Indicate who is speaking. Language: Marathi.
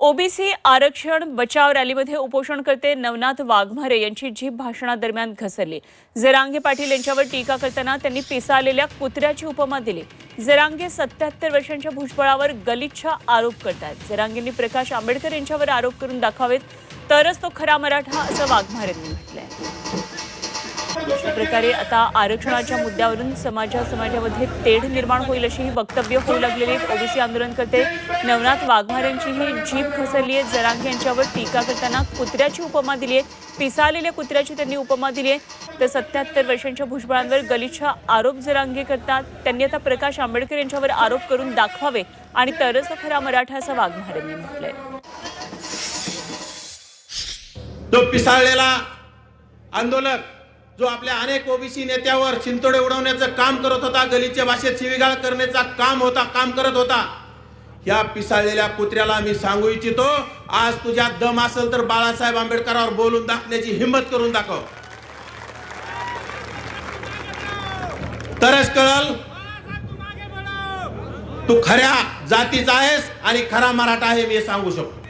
Speaker 1: ओबीसी आरक्षण बचाव रॅलीमध्ये उपोषणकर्ते नवनाथ वाघमारे यांची जीभ भाषणादरम्यान घसरली. जरांगे पाटील यांच्यावर टीका करताना त्यांनी पिसाळलेल्या कुत्र्याची उपमा दिली. जरांगे सत्याहत्तर वर्षांच्या भुजबळावर गलिच्छ आरोप करतात जरांगेंनी प्रकाश आंबेडकर यांच्यावर आरोप करून दाखवावेत तरच तो खरा मराठा असं वाघमारेंनी म्हटलंय. अशा प्रकारे आता आरक्षणाच्या मुद्द्यावरून समाजा समाजामध्ये तेढ निर्माण होईल अशी ही वक्तव्य होऊ लागलेली आहेत. ओबीसी आंदोलनकर्ते नवनाथ वाघमारेंची ही जीभ घसरली आहे. जरांगे यांच्यावर टीका करताना कुत्र्याची उपमा दिली आहे. पिसाळलेल्या कुत्र्याची त्यांनी उपमा दिली आहे. तर सत्याहत्तर वर्षांच्या भुजबळांवर गलिच्छ आरोप जरांगे करतात. त्यांनी आता प्रकाश आंबेडकर यांच्यावर आरोप करून दाखवावे आणि तरच खरा मराठा असं वाघमारेंनी म्हटलंय.
Speaker 2: तो पिसाळलेला आंदोलक जो आपल्या अनेक ओबीसी नेत्यावर चिंतोडे उडवण्याचं काम करत होता गलीच्या भाषेत शिविगाळ करण्याचा काम होता काम करत होता या पिसाळलेल्या कुत्र्याला मी सांगू इच्छितो आज तुझ्या दम असेल तर बाळासाहेब आंबेडकरावर बोलून दाखवण्याची हिंमत करून दाखव. तरच कळल? तू खऱ्या जातीचा आहेस आणि खरा मराठा आहे मी सांगू शकतो.